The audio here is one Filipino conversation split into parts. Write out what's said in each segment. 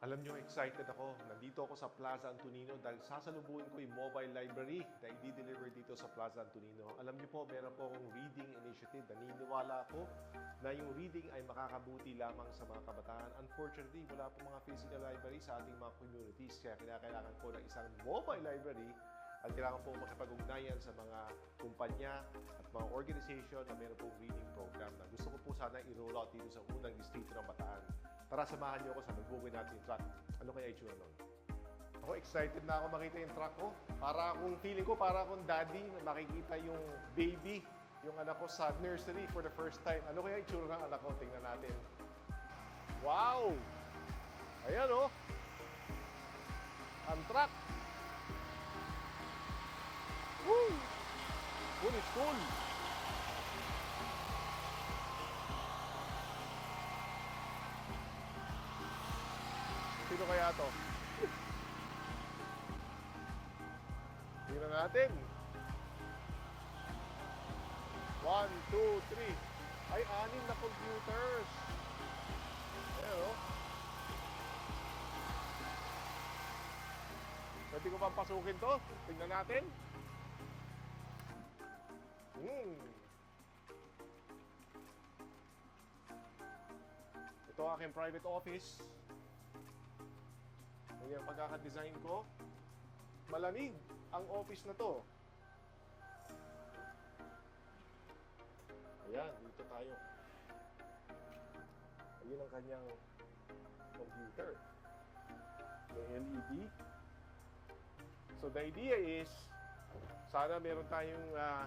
Alam nyo, excited ako. Nandito ako sa Plaza Antonino dahil sasalubuhin ko yung mobile library na i-deliver dito sa Plaza Antonino. Alam nyo po, meron po akong reading initiative. Naniniwala ako na yung reading ay makakabuti lamang sa mga kabataan. Unfortunately, wala po mga physical library sa ating mga communities. Kaya kinakailangan po ng isang mobile library at kailangan po makipag-ugnayan sa mga kumpanya at mga organization na meron pong reading program na gusto ko po sana i-roll out dito sa unang distrito ng Bataan. Tara, samahan niyo ako sa magbukay natin yung truck. Ano kaya itsura nun? Ako excited na ako makita yung truck ko. Para akong feeling ko, para akong daddy na makikita yung baby, yung anak ko sa nursery for the first time. Ano kaya itsura ng anak ko? Tingnan natin. Wow! Ayan oh! Ang truck! Woo! Cool is cool! Kaya to? Tingnan natin. One, two, three. Ay, anim na computers. Ayan, oh. Pwede ko bang pasukin to? Tingnan natin. Hmm. Ito aking private office. Pagkakadesign ko. Malamig ang office na to. Ayan, dito tayo. Ayun ang kanyang computer. May LED. So the idea is, sana meron tayong, ah,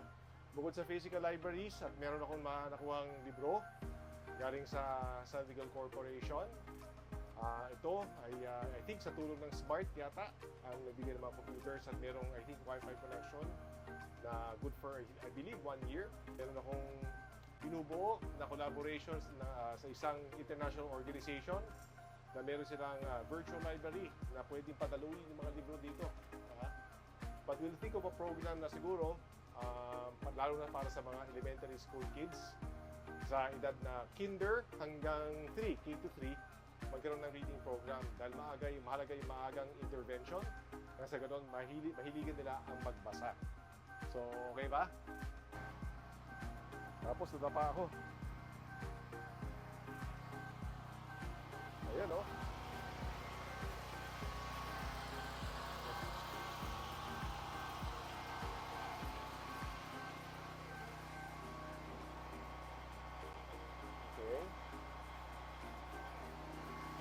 bukod sa physical libraries, at meron akong nakuhang libro galing sa San Miguel Corporation. Ah, ito ay, ah, I think, sa tulong ng Smart yata, ang nabigay ng mga computers at merong, I think, Wi-Fi connection na good for, I believe, one year. Meron akong binubuo na collaborations na, ah, sa isang international organization na meron silang ah, virtual library na pwedeng padaluin yung mga libro dito. Ah, But we'll think of a program na siguro, ah, lalo na para sa mga elementary school kids, sa edad na kinder hanggang 3, K to 3, magkaroon ng reading program dahil maaga yung, mahalaga yung maagang intervention na sa ganun mahili, mahiligan nila ang magbasa. So, okay ba? Tapos nadapa ako. Ayan oh.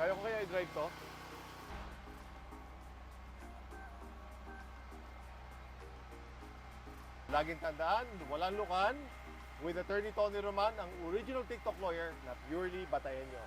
Kaya ko kaya i-drive to? Laging tandaan, walang lukan. With attorney Tony Roman, ang original TikTok lawyer na purely batayan nyo.